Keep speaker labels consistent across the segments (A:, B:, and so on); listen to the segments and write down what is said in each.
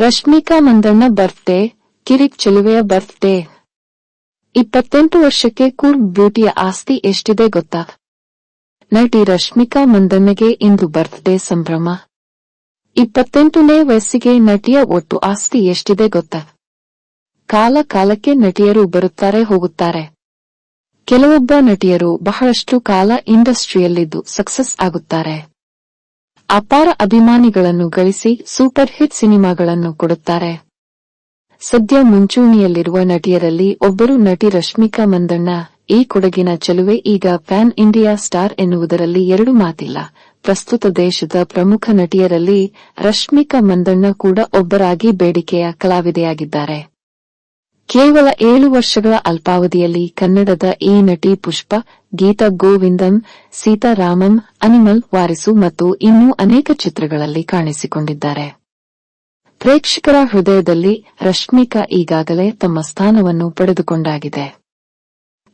A: Rashmika Mandanna birthday ಕಿರಿಕ್ ಚೆಲುವೆಯ birthday ಇಪ್ಪತ್ತೆಂಟು ವರ್ಷಕ್ಕೆ ಕೂರ್ ಬ್ಯೂಟಿಯ ಆಸ್ತಿ ಎಷ್ಟಿದೆ ಗೊತ್ತಾ? ನಟಿ ರಶ್ಮಿಕಾ ಮಂದಣ್ಣಗೆ ಇಂದು ಬರ್ತ್ಡೇ ಸಂಭ್ರಮ. ಇಪ್ಪತ್ತೆಂಟನೇ ವಯಸ್ಸಿಗೆ ನಟಿಯ ಒಟ್ಟು ಆಸ್ತಿ ಎಷ್ಟಿದೆ ಗೊತ್ತಾ? ಕಾಲ ಕಾಲಕ್ಕೆ ನಟಿಯರು ಬರುತ್ತಾರೆ ಹೋಗುತ್ತಾರೆ. ಕೆಲವೊಬ್ಬ ನಟಿಯರು ಬಹಳಷ್ಟು ಕಾಲ ಇಂಡಸ್ಟ್ರಿಯಲ್ಲಿದ್ದು ಸಕ್ಸಸ್ ಆಗುತ್ತಾರೆ. ಅಪಾರ ಅಭಿಮಾನಿಗಳನ್ನು ಗಳಿಸಿ ಸೂಪರ್ ಹಿಟ್ ಸಿನಿಮಾಗಳನ್ನು ಕೊಡುತ್ತಾರೆ. ಸದ್ಯ ಮುಂಚೂಣಿಯಲ್ಲಿರುವ ನಟಿಯರಲ್ಲಿ ಒಬ್ಬರು ನಟಿ ರಶ್ಮಿಕಾ ಮಂದಣ್ಣ. ಈ ಕೊಡಗಿನ ಚೆಲುವೆ ಈಗ ಪ್ಯಾನ್ ಇಂಡಿಯಾ ಸ್ಟಾರ್ ಎನ್ನುವುದರಲ್ಲಿ ಎರಡು ಮಾತಿಲ್ಲ. ಪ್ರಸ್ತುತ ದೇಶದ ಪ್ರಮುಖ ನಟಿಯರಲ್ಲಿ ರಶ್ಮಿಕಾ ಮಂದಣ್ಣ ಕೂಡ ಒಬ್ಬರಾಗಿ ಬೇಡಿಕೆಯ ಕಲಾವಿದೆಯಾಗಿದ್ದಾರೆ. ಕೇವಲ ಏಳು ವರ್ಷಗಳ ಅಲ್ಪಾವಧಿಯಲ್ಲಿ ಕನ್ನಡದ ಈ ನಟಿ ಪುಷ್ಪ, ಗೀತಾ ಗೋವಿಂದಂ ಸೀತಾರಾಮಂ ಅನಿಮಲ್ ವಾರಿಸು ಮತ್ತು ಇನ್ನೂ ಅನೇಕ ಚಿತ್ರಗಳಲ್ಲಿ ಕಾಣಿಸಿಕೊಂಡಿದ್ದಾರೆ. ಪ್ರೇಕ್ಷಕರ ಹೃದಯದಲ್ಲಿ ರಶ್ಮಿಕಾ ಈಗಾಗಲೇ ತಮ್ಮ ಸ್ಥಾನವನ್ನು ಪಡೆದುಕೊಂಡಾಗಿದೆ.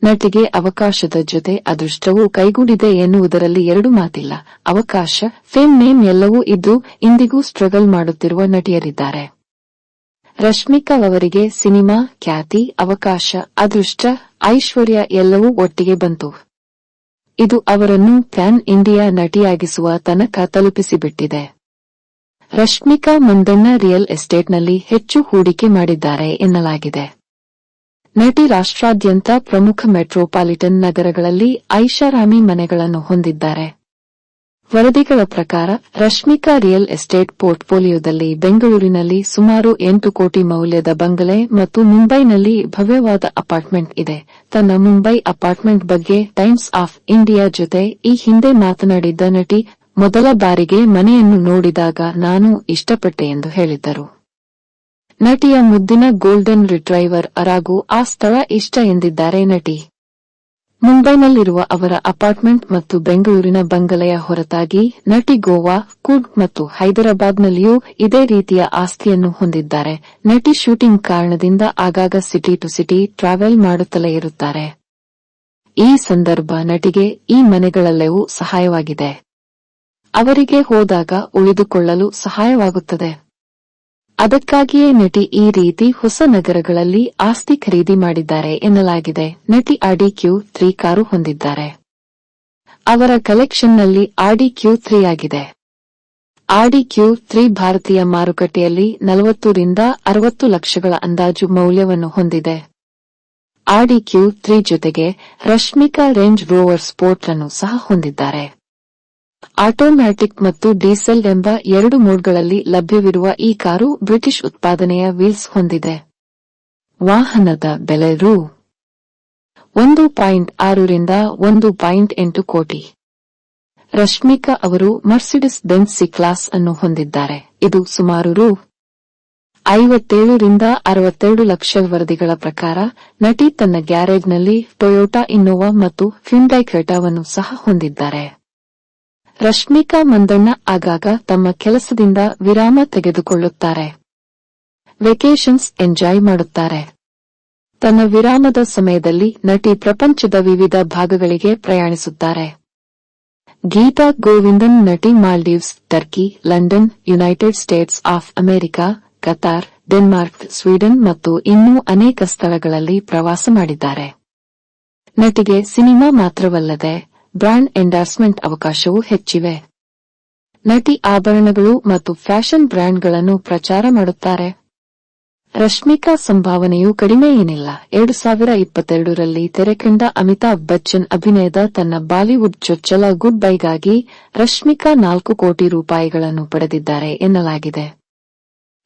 A: ನಟಿಗೆ ಅವಕಾಶದ ಜೊತೆ ಅದೃಷ್ಟವೂ ಕೈಗೂಡಿದೆ ಎನ್ನುವುದರಲ್ಲಿ ಎರಡು ಮಾತಿಲ್ಲ. ಅವಕಾಶ, ಫೇಮ್ ನೇಮ್ ಎಲ್ಲವೂ ಇದ್ದು ಇಂದಿಗೂ ಸ್ಟ್ರಗಲ್ ಮಾಡುತ್ತಿರುವ ನಟಿಯರಿದ್ದಾರೆ. ರಶ್ಮಿಕಾ ಅವರಿಗೆ ಸಿನಿಮಾ, ಖ್ಯಾತಿ, ಅವಕಾಶ, ಅದೃಷ್ಟ, ಐಶ್ವರ್ಯ ಎಲ್ಲವೂ ಒಟ್ಟಿಗೆ ಬಂತು. ಇದು ಅವರನ್ನು ಪ್ಯಾನ್ ಇಂಡಿಯಾ ನಟಿಯಾಗಿಸುವ ತನಕ ತಲುಪಿಸಿಬಿಟ್ಟಿದೆ. ರಶ್ಮಿಕಾ ಮಂದಣ್ಣ ರಿಯಲ್ ಎಸ್ಟೇಟ್ನಲ್ಲಿ ಹೆಚ್ಚು ಹೂಡಿಕೆ ಮಾಡಿದ್ದಾರೆ ಎನ್ನಲಾಗಿದೆ. ನಟಿ ರಾಷ್ಟ್ರಾದ್ಯಂತ ಪ್ರಮುಖ ಮೆಟ್ರೋಪಾಲಿಟನ್ ನಗರಗಳಲ್ಲಿ ಐಷಾರಾಮಿ ಮನೆಗಳನ್ನು ಹೊಂದಿದ್ದಾರೆ. ವರದಿಗಳ ಪ್ರಕಾರ, ರಶ್ಮಿಕಾ ರಿಯಲ್ ಎಸ್ಟೇಟ್ ಪೋರ್ಟ್ಫೋಲಿಯೋದಲ್ಲಿ ಬೆಂಗಳೂರಿನಲ್ಲಿ ಸುಮಾರು ಎಂಟು ಕೋಟಿ ಮೌಲ್ಯದ ಬಂಗಲೆ ಮತ್ತು ಮುಂಬೈನಲ್ಲಿ ಭವ್ಯವಾದ ಅಪಾರ್ಟ್ಮೆಂಟ್ ಇದೆ. ತನ್ನ ಮುಂಬೈ ಅಪಾರ್ಟ್ಮೆಂಟ್ ಬಗ್ಗೆ ಟೈಮ್ಸ್ ಆಫ್ ಇಂಡಿಯಾ ಜೊತೆ ಈ ಹಿಂದೆ ಮಾತನಾಡಿದ್ದ ನಟಿ, ಮೊದಲ ಬಾರಿಗೆ ಮನೆಯನ್ನು ನೋಡಿದಾಗ ನಾನು ಇಷ್ಟಪಟ್ಟೆ ಎಂದು ಹೇಳಿದ್ದರು. ನಟಿಯ ಮುದ್ದಿನ ಗೋಲ್ಡನ್ ರಿಟ್ರೈವರ್ ಅರಾಗು ಆ ಸ್ಥಳ ಇಷ್ಟ ಎಂದಿದ್ದಾರೆ ನಟಿ. ಮುಂಬೈನಲ್ಲಿರುವ ಅವರ ಅಪಾರ್ಟ್ಮೆಂಟ್ ಮತ್ತು ಬೆಂಗಳೂರಿನ ಬಂಗಲೆಯ ಹೊರತಾಗಿ ನಟಿ ಗೋವಾ, ಕುಡ್ ಮತ್ತು ಹೈದರಾಬಾದ್ನಲ್ಲಿಯೂ ಇದೇ ರೀತಿಯ ಆಸ್ತಿಯನ್ನು ಹೊಂದಿದ್ದಾರೆ. ನಟಿ ಶೂಟಿಂಗ್ ಕಾರಣದಿಂದ ಆಗಾಗ ಸಿಟಿ ಟು ಸಿಟಿ ಟ್ರಾವೆಲ್ ಮಾಡುತ್ತಲೇ ಇರುತ್ತಾರೆ. ಈ ಸಂದರ್ಭ ನಟಿಗೆ ಈ ಮನೆಗಳೆಲ್ಲವೂ ಸಹಾಯವಾಗಿದೆ. ಅವರಿಗೆ ಹೋದಾಗ ಉಳಿದುಕೊಳ್ಳಲು ಸಹಾಯವಾಗುತ್ತದೆ. ಅದಕ್ಕಾಗಿಯೇ ನಟಿ ಈ ರೀತಿ ಹೊಸ ನಗರಗಳಲ್ಲಿ ಆಸ್ತಿ ಖರೀದಿ ಮಾಡಿದ್ದಾರೆ ಎನ್ನಲಾಗಿದೆ. ನಟಿ ಆಡಿ ಕ್ಯೂ ತ್ರೀ ಕಾರು ಹೊಂದಿದ್ದಾರೆ. ಅವರ ಕಲೆಕ್ಷನ್ನಲ್ಲಿ ಆಡಿ ಕ್ಯೂ ತ್ರೀ ಆಗಿದೆ. ಆಡಿ ಕ್ಯೂ ತ್ರೀ ಭಾರತೀಯ ಮಾರುಕಟ್ಟೆಯಲ್ಲಿ ನಲವತ್ತರಿಂದ ಅರವತ್ತು ಲಕ್ಷಗಳ ಅಂದಾಜು ಮೌಲ್ಯವನ್ನು ಹೊಂದಿದೆ. ಆಡಿ ಕ್ಯೂ ತ್ರೀ ಜೊತೆಗೆ ರಶ್ಮಿಕಾ ರೇಂಜ್ ರೋವರ್ ಸ್ಪೋರ್ಟ್ ಅನ್ನು ಸಹ ಹೊಂದಿದ್ದಾರೆ. ಆಟೋಮ್ಯಾಟಿಕ್ ಮತ್ತು ಡೀಸೆಲ್ ಎಂಬ ಎರಡು ಮೋಡ್ಗಳಲ್ಲಿ ಲಭ್ಯವಿರುವ ಈ ಕಾರು ಬ್ರಿಟಿಷ್ ಉತ್ಪಾದನೆಯ ವೀಲ್ಸ್ ಹೊಂದಿದೆ. ವಾಹನದ ಬೆಲೆ ರೂ. ಒಂದು ಪಾಯಿಂಟ್ ಆರರಿಂದ ಒಂದು ಪಾಯಿಂಟ್ ಎಂಟು ಕೋಟಿ. ರಶ್ಮಿಕಾ ಅವರು ಮರ್ಸಿಡಿಸ್ ಬೆನ್ಸ್ ಕ್ಲಾಸ್ ಅನ್ನು ಹೊಂದಿದ್ದಾರೆ. ಇದು ಸುಮಾರು ರೂ. ಐವತ್ತೇಳರಿಂದ ಅರವತ್ತೆರಡು ಲಕ್ಷ ವರದಿಗಳ ಪ್ರಕಾರ ನಟಿ ತನ್ನ ಗ್ಯಾರೇಜ್ನಲ್ಲಿ ಟೊಯೋಟಾ, ಇನ್ನೋವಾ ಮತ್ತು ಫ್ಯುಂಡೈ ಕ್ರೆಟಾವನ್ನು ಸಹ ಹೊಂದಿದ್ದಾರೆ. ರಶ್ಮಿಕಾ ಮಂದಣ್ಣ ಆಗಾಗ ತಮ್ಮ ಕೆಲಸದಿಂದ ವಿರಾಮ ತೆಗೆದುಕೊಳ್ಳುತ್ತಾರೆ. ವೆಕೇಷನ್ಸ್ ಎಂಜಾಯ್ ಮಾಡುತ್ತಾರೆ. ತನ್ನ ವಿರಾಮದ ಸಮಯದಲ್ಲಿ ನಟಿ ಪ್ರಪಂಚದ ವಿವಿಧ ಭಾಗಗಳಿಗೆ ಪ್ರಯಾಣಿಸುತ್ತಾರೆ. ಗೀತಾ ಗೋವಿಂದನ್ ನಟಿ Maldives, Turkey, London, United States of America, Qatar, Denmark, Sweden ಮತ್ತು ಇನ್ನೂ ಅನೇಕ ಸ್ಥಳಗಳಲ್ಲಿ ಪ್ರವಾಸ ಮಾಡಿದ್ದಾರೆ. ನಟಿಗೆ ಸಿನಿಮಾ ಮಾತ್ರವಲ್ಲದೆ ಬ್ರಾಂಡ್ ಎಂಡಾರ್ಸ್ಮೆಂಟ್ ಅವಕಾಶವೂ ಹೆಚ್ಚಿವೆ. ನಟಿ ಆಭರಣಗಳು ಮತ್ತು ಫ್ಯಾಷನ್ ಬ್ರ್ಯಾಂಡ್ಗಳನ್ನು ಪ್ರಚಾರ ಮಾಡುತ್ತಾರೆ. ರಶ್ಮಿಕಾ ಸಂಭಾವನೆಯು ಕಡಿಮೆ ಏನಿಲ್ಲ. ಎರಡು ಸಾವಿರ ಇಪ್ಪತ್ತೆರಡರಲ್ಲಿ ತೆರೆಕಂಡ ಅಮಿತಾಬ್ ಬಚ್ಚನ್ ಅಭಿನಯದ ತನ್ನ ಬಾಲಿವುಡ್ ಚೊಚ್ಚಲ ಗುಡ್ ಬೈಗಾಗಿ ರಶ್ಮಿಕಾ ನಾಲ್ಕು ಕೋಟಿ ರೂಪಾಯಿಗಳನ್ನು ಪಡೆದಿದ್ದಾರೆ ಎನ್ನಲಾಗಿದೆ.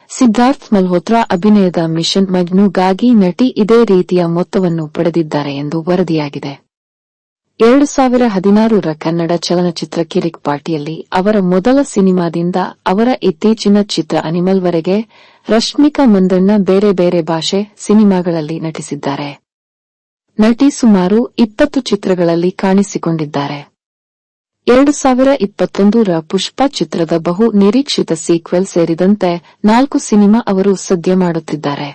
A: ಸಿದ್ಧಾರ್ಥ್ ಮಲ್ಹೋತ್ರಾ ಅಭಿನಯದ ಮಿಷನ್ ಮಜ್ನುಗಾಗಿ ನಟಿ ಇದೇ ರೀತಿಯ ಮೊತ್ತವನ್ನು ಪಡೆದಿದ್ದಾರೆ ಎಂದು ವರದಿಯಾಗಿದೆ. ಎರಡು ಸಾವಿರ ಹದಿನಾರರ ಕನ್ನಡ ಚಲನಚಿತ್ರ ಕಿರಿಕ್ ಪಾರ್ಟಿಯಲ್ಲಿ ಅವರ ಮೊದಲ ಸಿನಿಮಾದಿಂದ ಅವರ ಇತ್ತೀಚಿನ ಚಿತ್ರ ಅನಿಮಲ್ವರೆಗೆ ರಶ್ಮಿಕಾ ಮಂದಣ್ಣ ಬೇರೆ ಬೇರೆ ಭಾಷೆ ಸಿನಿಮಾಗಳಲ್ಲಿ ನಟಿಸಿದ್ದಾರೆ. ನಟಿ ಸುಮಾರು ಇಪ್ಪತ್ತು ಚಿತ್ರಗಳಲ್ಲಿ ಕಾಣಿಸಿಕೊಂಡಿದ್ದಾರೆ. ಎರಡು ಸಾವಿರ ಇಪ್ಪತ್ತೊಂದರ ಪುಷ್ಪ ಚಿತ್ರದ ಬಹು ನಿರೀಕ್ಷಿತ ಸೀಕ್ವೆಲ್ ಸೇರಿದಂತೆ ನಾಲ್ಕು ಸಿನಿಮಾ ಅವರು ಸದ್ಯ ಮಾಡುತ್ತಿದ್ದಾರೆ.